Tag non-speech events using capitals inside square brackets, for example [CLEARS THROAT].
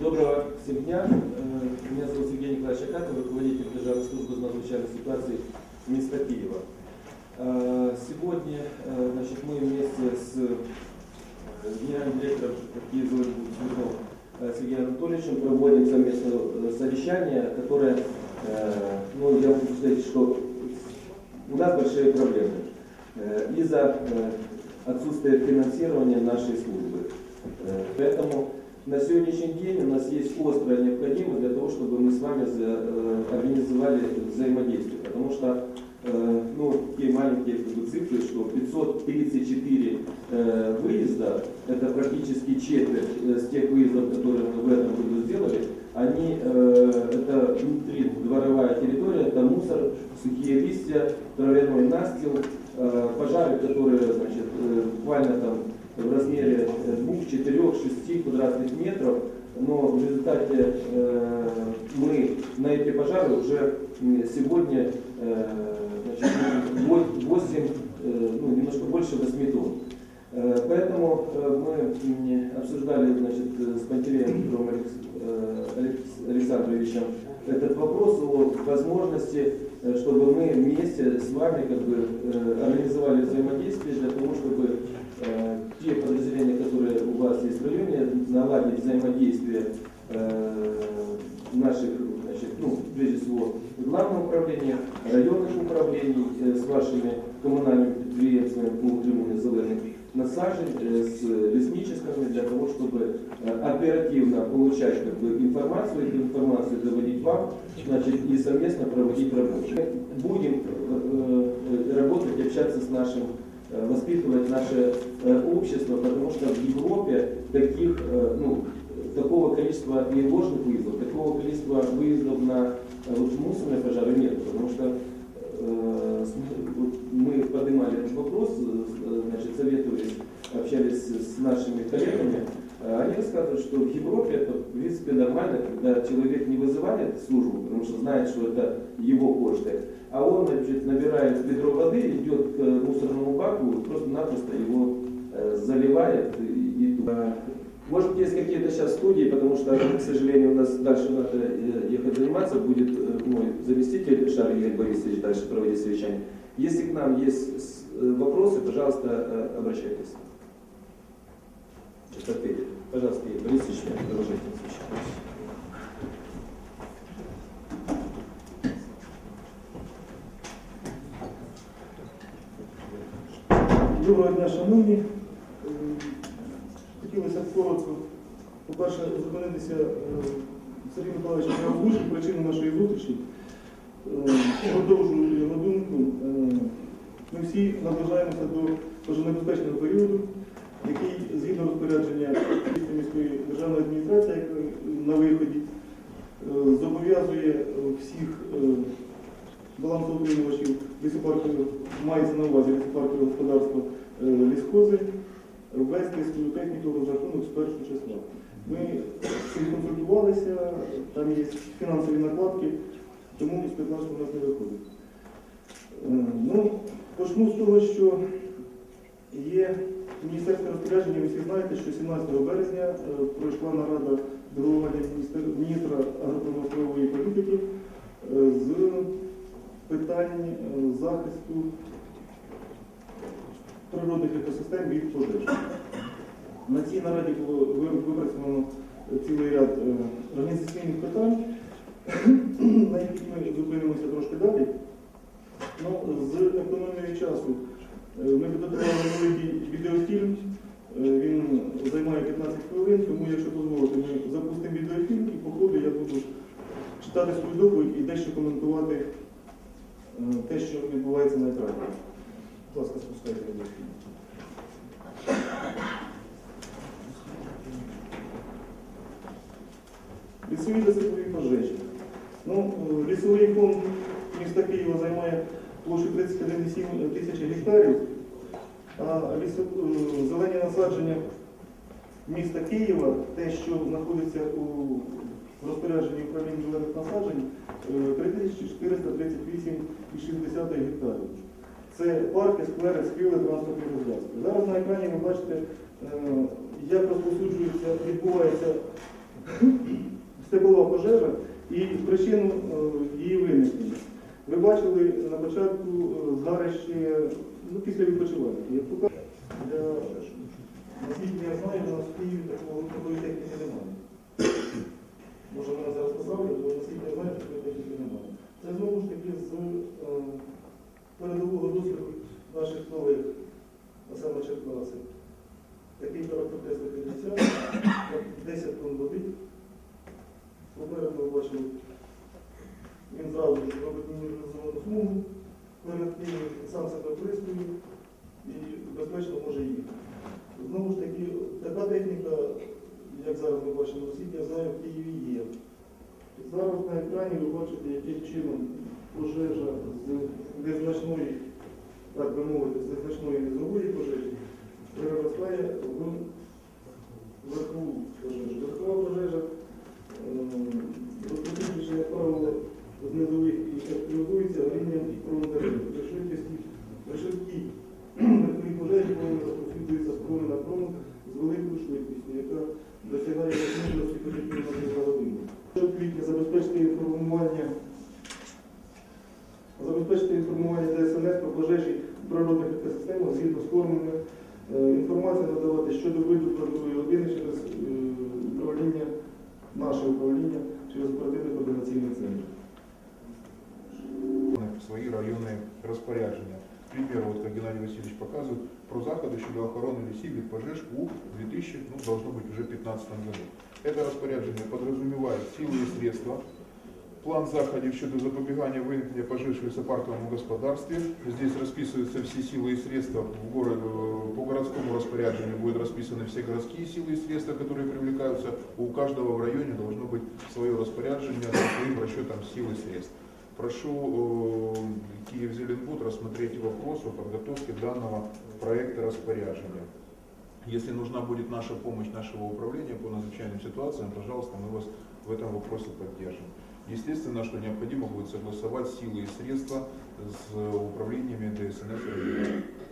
Доброго всем дня. Меня зовут Сергей Николаевич Акатов, руководитель Державной службы надзвычайных ситуаций места Киева. Сегодня значит, мы вместе с генеральным директором Киева Сергеем Анатольевичем проводим совместное совещание, которое, ну, я могу сказать, что у нас большие проблемы э, из-за э, отсутствия финансирования нашей службы. Э, Поэтому на сегодняшний день у нас есть острая необходимость для того, чтобы мы с вами э, организовали взаимодействие. Потому что э, ну, такие маленькие цифры, что 534 э, выезда, это практически четверть с тех выездов, которые мы в этом году сделали, они, это внутри дворовая территория, это мусор, сухие листья, травяной настил, пожары, которые значит, буквально там в размере 2, 4, 6 квадратных метров, но в результате э, мы на эти пожары уже сегодня э, значит, 8, ну, немножко больше 8 тонн. Э, Поэтому э, мы обсуждали значит, э, с Пантелеем Александровичем этот вопрос о возможности, чтобы мы вместе с вами как бы, организовали взаимодействие для того, чтобы те подразделения, которые у вас есть в районе, наладить взаимодействие наших, значит, ну, прежде всего, главного управления, районных управлений э, с вашими коммунальными предприятиями по утриманию зеленых насажень, э, с лесничествами для того, чтобы э, оперативно получать как бы, информацию, эту информацию доводить вам, значит, и совместно проводить работу. Будем работать, общаться с нашим воспитывать наше общество, потому что в Европе таких, ну, такого количества не ложных выездов, такого количества выездов на вот, мусорные пожары нет, потому что мы поднимали этот вопрос, значит, советовались, общались с нашими коллегами, они рассказывают, что в Европе это, в принципе, нормально, когда человек не вызывает службу, потому что знает, что это его кошты, а он значит, набирает ведро воды, идет к мусорному баку, просто-напросто его заливает и, и Может, есть какие-то сейчас студии, потому что, к сожалению, у нас дальше надо э, ехать заниматься, будет э, мой заместитель Шар Игорь Борисович дальше проводить совещание. Если к нам есть э, вопросы, пожалуйста, обращайтесь. Сейчас ответит. Пожалуйста, Игорь Борисович, продолжайте совещание. Доброго дня, шановні. По-перше, зупинитися е, Сергій Миколаївич не озвучив причину нашої зустрічі. Е, Продовжую його думку. Е, Ми всі наближаємося до пожежонебезпечного періоду, який згідно розпорядження міської державної адміністрації як на виході, зобов'язує всіх балансоутримувачів лісопаркового, мається на увазі лісопаркового господарства е, лісхози, ввести свою техніку в рахунок з першого числа. Ми консультувалися, там є фінансові накладки, тому з 15 у нас не виходить. Е, Ну, почну з того, що є міністерське розпорядження, ви всі знаєте, що 17 березня е, пройшла нарада делегування міністра агропромислової політики е, з питань захисту природних екосистем від пожеж. На цій нараді було випрацьовано цілий ряд е, організаційних питань, [CLEARS THROAT] на яких ми зупинимося трошки далі. Ну, з економією часу е, ми підготували невеликий відеофільм. Е, Він займає 15 хвилин, тому якщо дозволите, ми запустимо відеофільм і по ходу я буду читати свою доповідь і дещо коментувати те, що відбувається на екрані. Ласка, спускайте відеофільм. Лісові засипові пожежі. Ну, е, лісовий фонд міста Києва займає площу 31,7 тисячі гектарів, а лісо, е, зелені насадження міста Києва, те, що знаходиться у розпорядженні управління зелених насаджень, е, 3438,6 гектарів. Це парки, сквери, схили, транспортні розв'язки. Зараз на екрані ви бачите, е, як розповсюджується, відбувається степова пожежа і причину е, її виникнення. Ви бачили на початку е, згарище ну, після відпочивання. Наскільки я знаю, у нас в Києві такої техніки немає. Може, мене зараз поправлять, але наскільки я знаю, такої техніки немає. Це знову ж таки з передового досвіду наших колег, а саме Черкаси. Такий характеристик 50, 10 тонн води. Попереду ми бачимо, він зразу робить мінімізовану смугу, перед тим сам себе оприскує і безпечно може їхати. Знову ж таки, така техніка, як зараз ми бачимо, в наскільки я знаю, в Києві є. Зараз на екрані ви бачите, яким чином пожежа з незначної, так би мовити, з незначної низової пожежі переростає в верхову пожежу. Верхова пожежа розповсюджується, як правило, з низових і характеризується горінням промодерів. При швидкій верховій пожежі розповсюджується з проми на прому з великою швидкістю, яка досягає можливості позитивного на годину. Щоб забезпечити інформування забезпечити інформування ДСНС про пожежі в природних екосистемах згідно з формами. Е, Інформацію надавати щодо виду трудової години через е, управління, наше управління, через оперативний координаційний центр. свои районные распоряджения. К примеру, вот как Геннадий Васильевич показывает, про заходы щодо охорони лісів від пожеж у 2000, ну, должно быть уже 15 году. Это распоряджение подразумевает силы и средства, план заходів щодо запобігання виникнення пожеж в лесопарковом господарстве. Здесь расписываются все силы и средства. В город, э, по городскому распоряжению будут расписаны все городские силы и средства, которые привлекаются. У каждого в районе должно быть свое распоряжение со своим расчетом сил и средств. Прошу э, Киев-Зеленбуд рассмотреть вопрос о подготовке данного проекта распоряжения. Если нужна будет наша помощь нашего управления по надзвычайным ситуациям, пожалуйста, мы вас в этом вопросе поддержим. Естественно, что необходимо будет согласовать силы и средства с управлениями ДСНС.